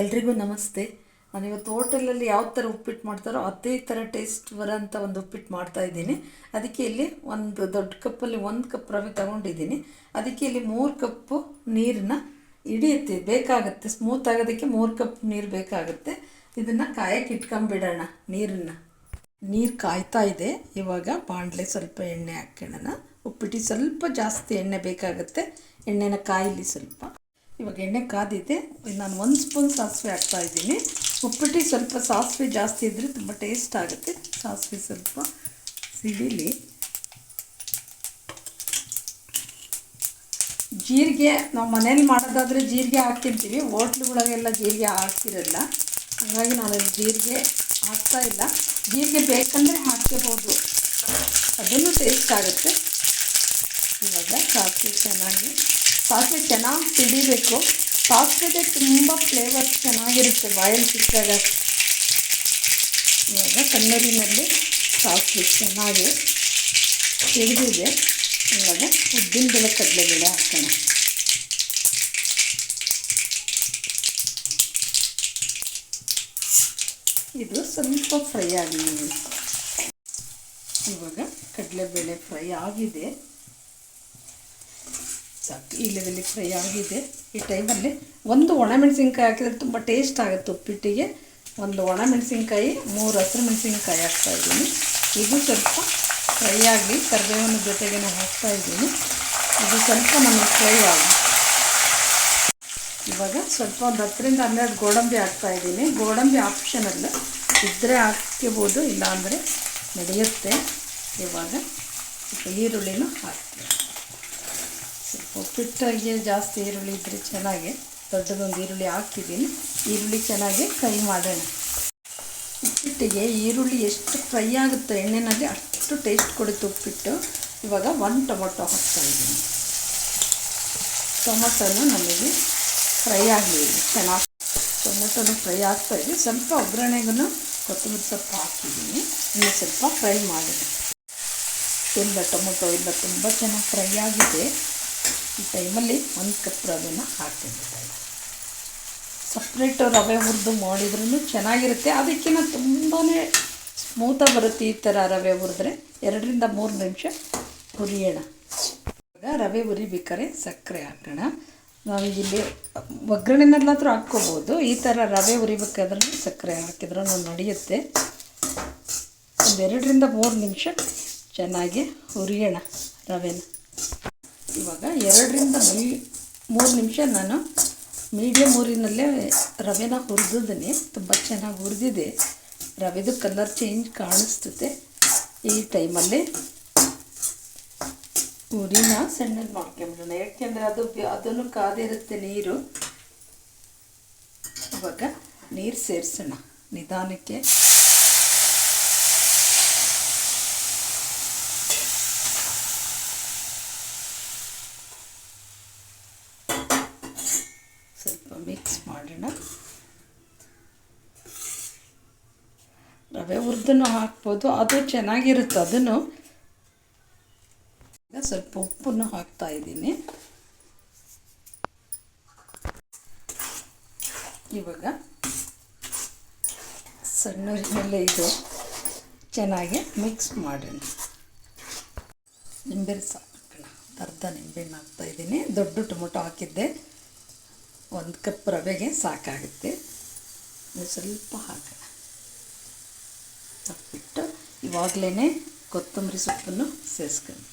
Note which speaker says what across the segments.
Speaker 1: ಎಲ್ರಿಗೂ ನಮಸ್ತೆ. ನಾನು ಇವತ್ತು ಹೋಟೆಲಲ್ಲಿ ಯಾವ ಥರ ಉಪ್ಪಿಟ್ಟು ಮಾಡ್ತಾರೋ ಅದೇ ಥರ ಟೇಸ್ಟ್ ಬರೋಂಥ ಒಂದು ಉಪ್ಪಿಟ್ಟು ಮಾಡ್ತಾ ಇದ್ದೀನಿ. ಅದಕ್ಕೆ ಇಲ್ಲಿ ಒಂದು ದೊಡ್ಡ ಕಪ್ಪಲ್ಲಿ ಒಂದು ಕಪ್ ರವೆ ತಗೊಂಡಿದ್ದೀನಿ. ಅದಕ್ಕೆ ಇಲ್ಲಿ ಮೂರು ಕಪ್ಪು ನೀರನ್ನ ಹಿಡಿಯುತ್ತೆ, ಬೇಕಾಗುತ್ತೆ. ಸ್ಮೂತ್ ಆಗೋದಕ್ಕೆ ಮೂರು ಕಪ್ ನೀರು ಬೇಕಾಗುತ್ತೆ. ಇದನ್ನು ಕಾಯಕ್ಕೆ ಇಟ್ಕೊಂಬಿಡೋಣ ನೀರನ್ನು. ನೀರು ಕಾಯ್ತಾ ಇದೆ. ಇವಾಗ ಬಾಣಲೆ ಸ್ವಲ್ಪ ಎಣ್ಣೆ ಹಾಕ್ಕೊಳ್ಳೋಣ ಉಪ್ಪಿಟ್ಟು ಸ್ವಲ್ಪ ಜಾಸ್ತಿ ಎಣ್ಣೆ ಬೇಕಾಗುತ್ತೆ. ಎಣ್ಣೆನ ಕಾಯಲಿ ಸ್ವಲ್ಪ. ಇವಾಗ ಎಣ್ಣೆ ಕಾದಿದೆ ನಾನು ಒಂದು ಸ್ಪೂನ್ ಸಾಸಿವೆ ಹಾಕ್ತಾ ಇದ್ದೀನಿ. ಉಪ್ಪಿಟ್ಟಿಗೆ ಸ್ವಲ್ಪ ಸಾಸಿವೆ ಜಾಸ್ತಿ ಇದ್ದರೆ ತುಂಬ ಟೇಸ್ಟ್ ಆಗುತ್ತೆ. ಸಾಸಿವೆ ಸ್ವಲ್ಪ ಸಿಡಿಲಿ. ಜೀರಿಗೆ, ನಾವು ಮನೇಲಿ ಮಾಡೋದಾದರೆ ಜೀರಿಗೆ ಹಾಕ್ತಿರ್ತೀವಿ. ಹೋಟ್ಲುಗಳಿಗೆಲ್ಲ ಜೀರಿಗೆ ಹಾಕ್ತಿರಲ್ಲ. ಹಾಗಾಗಿ ನಾನು ಜೀರಿಗೆ ಹಾಕ್ತಾ ಇಲ್ಲ. ಜೀರಿಗೆ ಬೇಕಂದರೆ ಹಾಕ್ಕೋಬೋದು ಅದನ್ನು ಟೇಸ್ಟ್ ಆಗುತ್ತೆ. ಇವಾಗ ಸಾಸಿವೆ ಚೆನ್ನಾಗಿ ಸಾಸಿವೆ ಚೆನ್ನಾಗಿ ಸಿಡಿಬೇಕು ಸಾಸಿವೆಗೆ ತುಂಬ ಫ್ಲೇವರ್ ಚೆನ್ನಾಗಿರುತ್ತೆ ಬಾಯಲ್ಲಿ ಸಿಕ್ಕಾಗ. ಇವಾಗ ಕಣ್ಣೂರಿನಲ್ಲಿ ಸಾಸಿವೆ ಚೆನ್ನಾಗಿ ಸಿಡಿದಿದೆ ಇವಾಗ ಉದ್ದಿನ ಬೇಳೆ ಕಡಲೆಬೇಳೆ ಹಾಕೋಣ. ಇದು ಸ್ವಲ್ಪ ಫ್ರೈ ಆಗಿದೆ ಇವಾಗ ಕಡಲೆಬೇಳೆ ಫ್ರೈ ಆಗಿದೆ. ಸಾಕು. ಈ ಲೆವೆಲಿಗೆ ಫ್ರೈ ಆಗಿದೆ. ಈ ಟೈಮಲ್ಲಿ ಒಂದು ಒಣಮೆಣಸಿನ್ಕಾಯಿ ಹಾಕಿದ್ರೆ ತುಂಬ ಟೇಸ್ಟ್ ಆಗುತ್ತೆ ಉಪ್ಪಿಟ್ಟಿಗೆ. ಒಂದು ಒಣಮೆಣಸಿನ್ಕಾಯಿ, ಮೂರು ಹಸಿರು ಮೆಣಸಿನ್ಕಾಯಿ ಹಾಕ್ತಾ ಇದ್ದೀನಿ. ಇದು ಸ್ವಲ್ಪ ಫ್ರೈ ಆಗಲಿ, ಕರಿಬೇವಿನ ಜೊತೆಗೆ ಹಾಕ್ತಾ ಇದ್ದೀನಿ. ಇದು ಸ್ವಲ್ಪ ನಮಗೆ ಫ್ರೈ ಆಗಲಿ ಇವಾಗ ಸ್ವಲ್ಪ ಒಂದು ಹತ್ತರಿಂದ ಹನ್ನೆರಡು ಗೋಡಂಬಿ ಹಾಕ್ತಾ ಇದ್ದೀನಿ. ಗೋಡಂಬಿ ಆಪ್ಷನಲ್ಲ ಇದ್ದರೆ ಹಾಕ್ಕೋಬೋದು ಇಲ್ಲಾಂದರೆ ನಡೆಯುತ್ತೆ. ಇವಾಗ ಸ್ವಲ್ಪ ಈರುಳ್ಳಿನೂ ಹಾಕ್ತೀನಿ. ಉಪ್ಪಿಟ್ಟಿಗೆ ಜಾಸ್ತಿ ಈರುಳ್ಳಿ ಇದ್ದರೆ ಚೆನ್ನಾಗಿ ದೊಡ್ಡದೊಂದು ಈರುಳ್ಳಿ ಹಾಕ್ತಿದ್ದೀನಿ. ಈರುಳ್ಳಿ ಚೆನ್ನಾಗಿ ಫ್ರೈ ಮಾಡೋಣ. ಉಪ್ಪಿಟ್ಟಿಗೆ ಈರುಳ್ಳಿ ಎಷ್ಟು ಫ್ರೈ ಆಗುತ್ತೆ ಎಣ್ಣೆನಲ್ಲಿ ಅಷ್ಟು ಟೇಸ್ಟ್ ಕೊಡುತ್ತೆ ಉಪ್ಪಿಟ್ಟು. ಇವಾಗ ಒಂದು ಟೊಮೊಟೊ ಹಾಕ್ತಾಯಿದ್ದೀನಿ ಟೊಮೊಟೊನು ನಮಗೆ ಫ್ರೈ ಆಗಲಿ ಚೆನ್ನಾಗಿ ಟೊಮೊಟೊನು ಫ್ರೈ ಆಗ್ತಾಯಿದೆ ಸ್ವಲ್ಪ ಒಗ್ಗರಣೆಗೂ ಕೊತ್ತಂಬರಿ ಸೊಪ್ಪು ಹಾಕಿದ್ದೀನಿ. ಇನ್ನು ಸ್ವಲ್ಪ ಫ್ರೈ ಮಾಡಿ ಎಲ್ಲ ಟೊಮೊಟೊ ಎಲ್ಲ ತುಂಬ ಚೆನ್ನಾಗಿ ಫ್ರೈ ಆಗಿದೆ. ಈ ಟೈಮಲ್ಲಿ ಒಂದು ಕಪ್ ರವೆನ ಹಾಕ್ತಿದ್ದೀನಿ ಸಪ್ರೇಟ್ ರವೆ ಹುರಿದು ಮಾಡಿದ್ರೂ ಚೆನ್ನಾಗಿರುತ್ತೆ. ಅದಕ್ಕಿಂತ ತುಂಬಾ ಸ್ಮೂತಾಗಿ ಬರುತ್ತೆ ಈ ಥರ ರವೆ ಹುರಿದ್ರೆ. ಎರಡರಿಂದ ಮೂರು ನಿಮಿಷ ಹುರಿಯೋಣ. ಇವಾಗ ರವೆ ಹುರಿಬೇಕಾದ್ರೆ ಸಕ್ಕರೆ ಹಾಕೋಣ. ನಾವು ಇಲ್ಲಿ ಒಗ್ಗರಣೆನಲ್ಲಾದರೂ ಹಾಕ್ಕೋಬೋದು. ಈ ಥರ ರವೆ ಹುರಿಬೇಕಾದ್ರೂ ಸಕ್ಕರೆ ಹಾಕಿದ್ರೂ ನಡೆಯುತ್ತೆ. ಒಂದೆರಡರಿಂದ ಮೂರು ನಿಮಿಷ ಚೆನ್ನಾಗಿ ಹುರಿಯೋಣ ರವೆನ. ಇವಾಗ ಎರಡರಿಂದ ಮೂರು ನಿಮಿಷ ನಾನು ಮೀಡಿಯಮ್ ಊರಿನಲ್ಲೇ ರವೆನ ಹುರಿದಿದ್ದೀನಿ. ತುಂಬ ಚೆನ್ನಾಗಿ ಹುರಿದಿದೆ. ರವೆದು ಕಲರ್ ಚೇಂಜ್ ಕಾಣಿಸ್ತದೆ. ಈ ಟೈಮಲ್ಲಿ ಉರಿನ ಸಣ್ಣದು ಮಾಡ್ಕೊಂಬಿಡೋಣ. ಯಾಕೆಂದರೆ ಅದು ಅದನ್ನು ಕಾದಿರುತ್ತೆ ನೀರು. ಇವಾಗ ನೀರು ಸೇರಿಸೋಣ. ನಿಧಾನಕ್ಕೆ ಸ್ವಲ್ಪ ಮಿಕ್ಸ್ ಮಾಡೋಣ ರವೆ ಹುರಿದನ್ನು ಹಾಕ್ಬೋದು. ಅದು ಚೆನ್ನಾಗಿರುತ್ತೆ ಅದನ್ನು. ಈಗ ಸ್ವಲ್ಪ ಉಪ್ಪನ್ನು ಹಾಕ್ತಾ ಇದ್ದೀನಿ. ಇವಾಗ ಸಣ್ಣೂರಿನಲ್ಲೇ ಇದು ಚೆನ್ನಾಗಿ ಮಿಕ್ಸ್ ಮಾಡೋಣ. ನಿಂಬೆ ರಸ ಹಾಕೋಣ ಅರ್ಧ ಹಾಕ್ತಾ ಇದ್ದೀನಿ. ದೊಡ್ಡ ಟೊಮೊಟೊ ಹಾಕಿದ್ದೆ. ಒಂದು ಕಪ್ ರವೆಗೆ ಸಾಕಾಗುತ್ತೆ. ಸ್ವಲ್ಪ ಹಾಕೋಣ. ಹಾಕ್ಬಿಟ್ಟು ಇವಾಗಲೇ ಕೊತ್ತಂಬರಿ ಸೊಪ್ಪನ್ನು ಸೇರಿಸ್ಕೊಂತ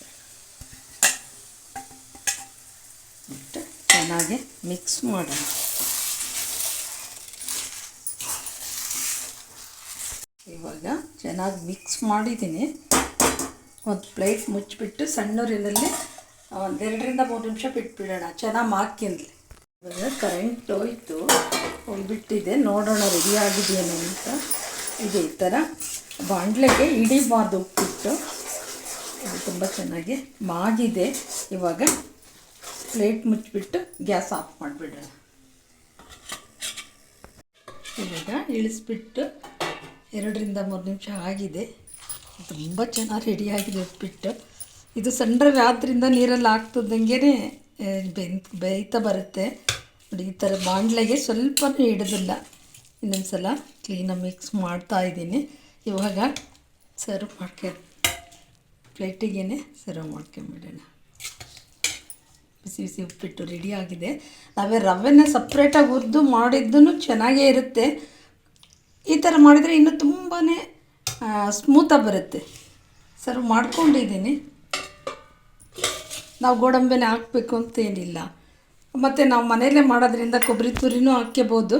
Speaker 1: ಬಿಟ್ಟು ಚೆನ್ನಾಗಿ ಮಿಕ್ಸ್ ಮಾಡೋಣ. ಇವಾಗ ಚೆನ್ನಾಗಿ ಮಿಕ್ಸ್ ಮಾಡಿದ್ದೀನಿ. ಒಂದು ಪ್ಲೇಟ್ ಮುಚ್ಚಿಬಿಟ್ಟು ಸಣ್ಣೂರಿನಲ್ಲಿ ಒಂದೆರಡರಿಂದ ಮೂರು ನಿಮಿಷ ಬಿಟ್ಬಿಡೋಣ. ಚೆನ್ನಾಗಿ ಮಾಕಿನ್ಲಿ ಇವಾಗ ಕರೆಂಟ್ ಹೋಯ್ತು. ಹೋಗ್ಬಿಟ್ಟಿದೆ. ನೋಡೋಣ ರೆಡಿ ಆಗಿದೆಯೇನೋ ಅಂತ. ಇದೆ ಈ ಥರ ಬಾಂಡ್ಲೆಗೆ ಹಿಡಿಬಾರ್ದು ಉಪ್ಪಿಟ್ಟು. ಇದು ತುಂಬ ಚೆನ್ನಾಗಿ ಮಾಗಿದೆ. ಇವಾಗ ಪ್ಲೇಟ್ ಮುಚ್ಚಿಬಿಟ್ಟು ಗ್ಯಾಸ್ ಆಫ್ ಮಾಡಿಬಿಡೋಣ. ಇವಾಗ ಇಳಿಸ್ಬಿಟ್ಟು ಎರಡರಿಂದ ಮೂರು ನಿಮಿಷ ಆಗಿದೆ. ತುಂಬ ಚೆನ್ನಾಗಿ ರೆಡಿಯಾಗಿದೆ ಉಪ್ಪಿಟ್ಟು. ಇದು ಸಣ್ಣ ರವೆ ಆದ್ದರಿಂದ ನೀರಲ್ಲಿ ಹಾಕ್ತಿದ್ದಂಗೆ ಬೆಂತ್ ಬೇಯ್ತಾ ಬರುತ್ತೆ. ನೋಡಿ, ಈ ಥರ ಬಾಂಡ್ಲೆಗೆ ಸ್ವಲ್ಪನೂ ಹಿಡಿದಿಲ್ಲ. ಇನ್ನೊಂದು ಸಲ ಕ್ಲೀನಾಗಿ ಮಿಕ್ಸ್ ಮಾಡ್ತಾ ಇದ್ದೀನಿ. ಇವಾಗ ಸರ್ವ್ ಮಾಡ್ಕೆ ಪ್ಲೇಟಿಗೆ ಸರ್ವ್ ಮಾಡ್ಕೊಂಬಿಡೋಣ. ಬಿಸಿ ಬಿಸಿ ಉಪ್ಪಿಟ್ಟು ರೆಡಿ ಆಗಿದೆ. ನಾವೇ ರವೆನ ಸಪ್ರೇಟಾಗಿ ಹುರಿದು ಮಾಡಿದ್ದೂ ಚೆನ್ನಾಗೇ ಇರುತ್ತೆ. ಈ ಥರ ಮಾಡಿದರೆ ಇನ್ನೂ ತುಂಬಾ ಸ್ಮೂತಾಗಿ ಬರುತ್ತೆ. ಸರ್ವ್ ಮಾಡ್ಕೊಂಡಿದ್ದೀನಿ. ನಾವು ಗೋಡಂಬಿನೇ ಹಾಕಬೇಕು ಅಂತೇನಿಲ್ಲ ಮತ್ತು ನಾವು ಮನೆಯಲ್ಲೇ ಮಾಡೋದ್ರಿಂದ ಕೊಬ್ಬರಿ ತುರಿನೂ ಹಾಕ್ಕೋಬೋದು.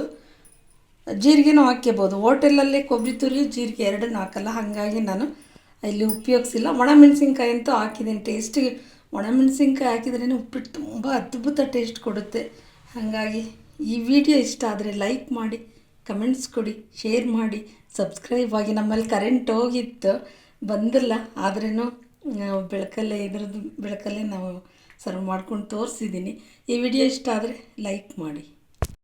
Speaker 1: ಜೀರಿಗೆನೂ ಹಾಕ್ಕೋಬೋದು ಹೋಟೆಲಲ್ಲೇ ಕೊಬ್ಬರಿ ತುರಿ, ಜೀರಿಗೆ ಎರಡನ್ನೂ ಹಾಕಲ್ಲ. ಹಾಗಾಗಿ ನಾನು ಇಲ್ಲಿ ಉಪಯೋಗಿಸಿಲ್ಲ. ಒಣಮೆಣಸಿನ್ಕಾಯಿ ಅಂತೂ ಹಾಕಿದ್ದೀನಿ ಟೇಸ್ಟಿಗೆ ಒಣಮೆಣಸಿನ್ಕಾಯಿ ಹಾಕಿದ್ರೇ ಉಪ್ಪಿಟ್ಟು ತುಂಬ ಅದ್ಭುತ ಟೇಸ್ಟ್ ಕೊಡುತ್ತೆ. ಹಾಗಾಗಿ ಈ ವಿಡಿಯೋ ಇಷ್ಟ ಆದರೆ ಲೈಕ್ ಮಾಡಿ ಕಮೆಂಟ್ಸ್ ಕೊಡಿ ಶೇರ್ ಮಾಡಿ. ಸಬ್ಸ್ಕ್ರೈಬ್ ಆಗಿ ನಮ್ಮಲ್ಲಿ ಕರೆಂಟ್ ಹೋಗಿತ್ತು. ಬಂದಿಲ್ಲ. ಆದ್ರೂ ಬೆಳಕಲ್ಲೇ ಇದ್ರದ್ದು ಬೆಳಕಲ್ಲೇ ನಾವು ಸರ್ವ್ ಮಾಡ್ಕೊಂಡು ತೋರಿಸಿದ್ದೀನಿ. ಈ ವಿಡಿಯೋ ಇಷ್ಟ ಆದರೆ ಲೈಕ್ ಮಾಡಿ.